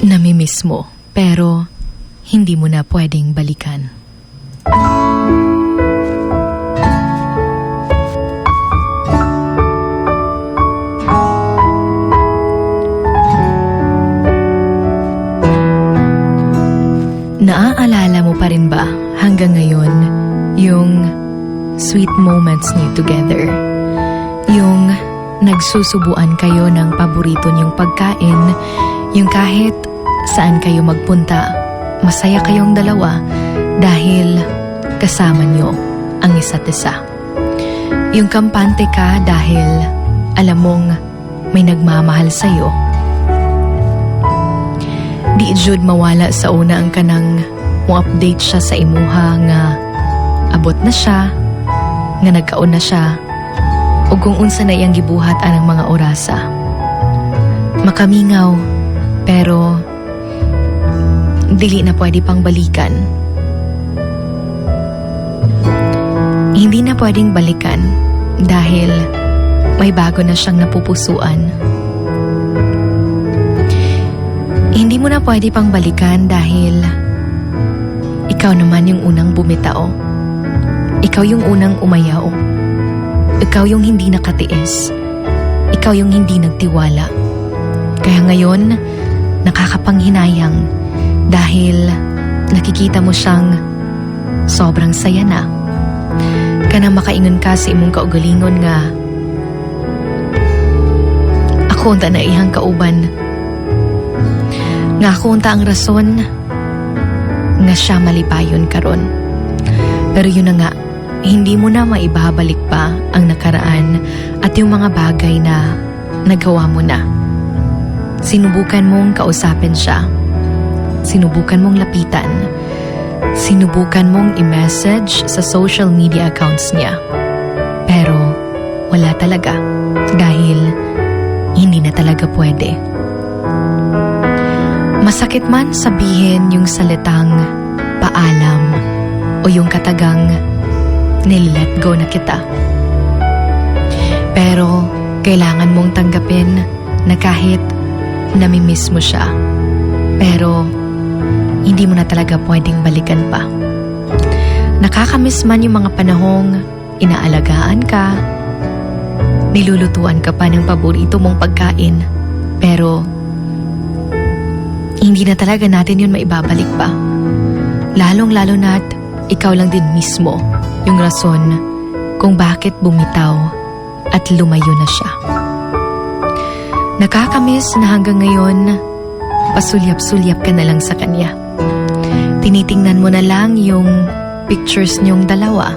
Namimiss mo, pero hindi mo na pwedeng balikan. Naaalala mo pa rin ba hanggang ngayon yung sweet moments niyo together? Yung nagsusubuan kayo ng paborito niyong pagkain, yung kahit saan kayo magpunta, masaya kayong dalawa dahil kasama niyo ang isa't isa. Yung kampante ka dahil alam mong may nagmamahal sa'yo. Di jud mawala sa una ang kanang mo update siya sa imuha nga abot na siya, nga nagkaon na siya, o kung unsa na iyang gibuhat anang mga orasa. Makamingaw, pero dili na pwede pang balikan. Hindi na pwedeng balikan dahil may bago na siyang napupusuan. Hindi mo na pwede pang balikan dahil ikaw naman yung unang bumitao. Ikaw yung unang umayaw. Ikaw yung hindi nakatiis. Ikaw yung hindi nagtiwala. Kaya ngayon, nakakapanghinayang dahil nakikita mo siyang sobrang saya na. Kana makaingon ka sa imong kaugalingon nga ako unta na ihang kauban nga ako unta ang rason nga siya malipayon karon. Pero yun na nga, hindi mo na maibabalik pa ang nakaraan at yung mga bagay na nagawa mo na. Sinubukan mong kausapin siya. Sinubukan mong lapitan. Sinubukan mong i-message sa social media accounts niya. Pero wala talaga dahil hindi na talaga pwede. Masakit man sabihin yung salitang paalam o yung katagang nilet go na kita. Pero kailangan mong tanggapin na kahit namimiss mo siya, pero hindi mo na talaga pwedeng balikan pa. Nakakamiss man yung mga panahong inaalagaan ka, nilulutuan ka pa ng paborito mong pagkain, pero hindi na talaga natin yun maibabalik pa. Lalong-lalo na't ikaw lang din mismo yung rason kung bakit bumitaw at lumayo na siya. Nakakamiss na hanggang ngayon, pasulyap-sulyap ka na lang sa kanya. Tinitingnan mo na lang yung pictures niyong dalawa.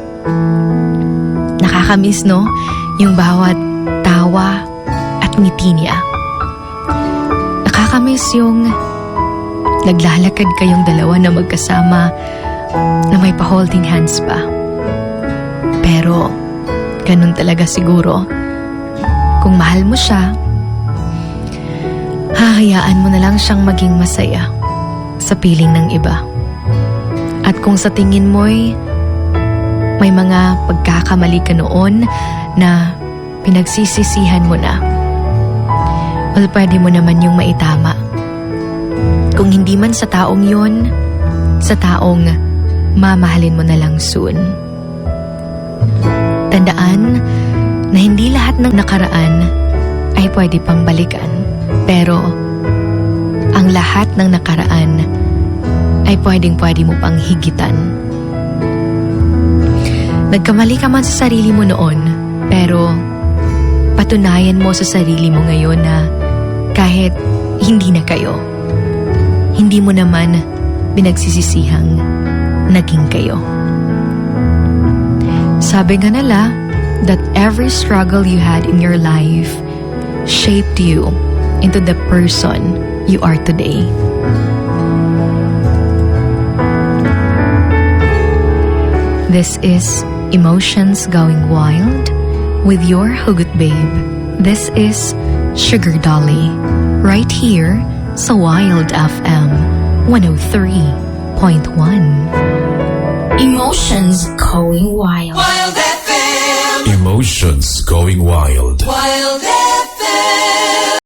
Nakakamiss, no? Yung bawat tawa at ngiti niya. Nakakamiss yung naglalakad kayong dalawa na magkasama na may pa-holding hands pa. Pero, ganun talaga siguro. Kung mahal mo siya, hahayaan mo na lang siyang maging masaya sa piling ng iba. At kung sa tingin mo'y may mga pagkakamali ka noon na pinagsisisihan mo na, well, pwede mo naman yung maitama. Kung hindi man sa taong yon, sa taong mamahalin mo na lang soon. Tandaan na hindi lahat ng nakaraan ay pwede pang balikan. Pero ang lahat ng nakaraan ay pwedeng pwede mo pang higitan. Nagkamali ka man sa sarili mo noon, pero patunayan mo sa sarili mo ngayon na kahit hindi na kayo, hindi mo naman binagsisisihang naging kayo. Sabi nga nila that every struggle you had in your life shaped you into the person you are today. This is Emotions Going Wild with your Hugot Babe. This is Sugar Dolly, right here sa Wild FM 103.1. Emotions going wild. Wild FM. Emotions going wild. Wild FM.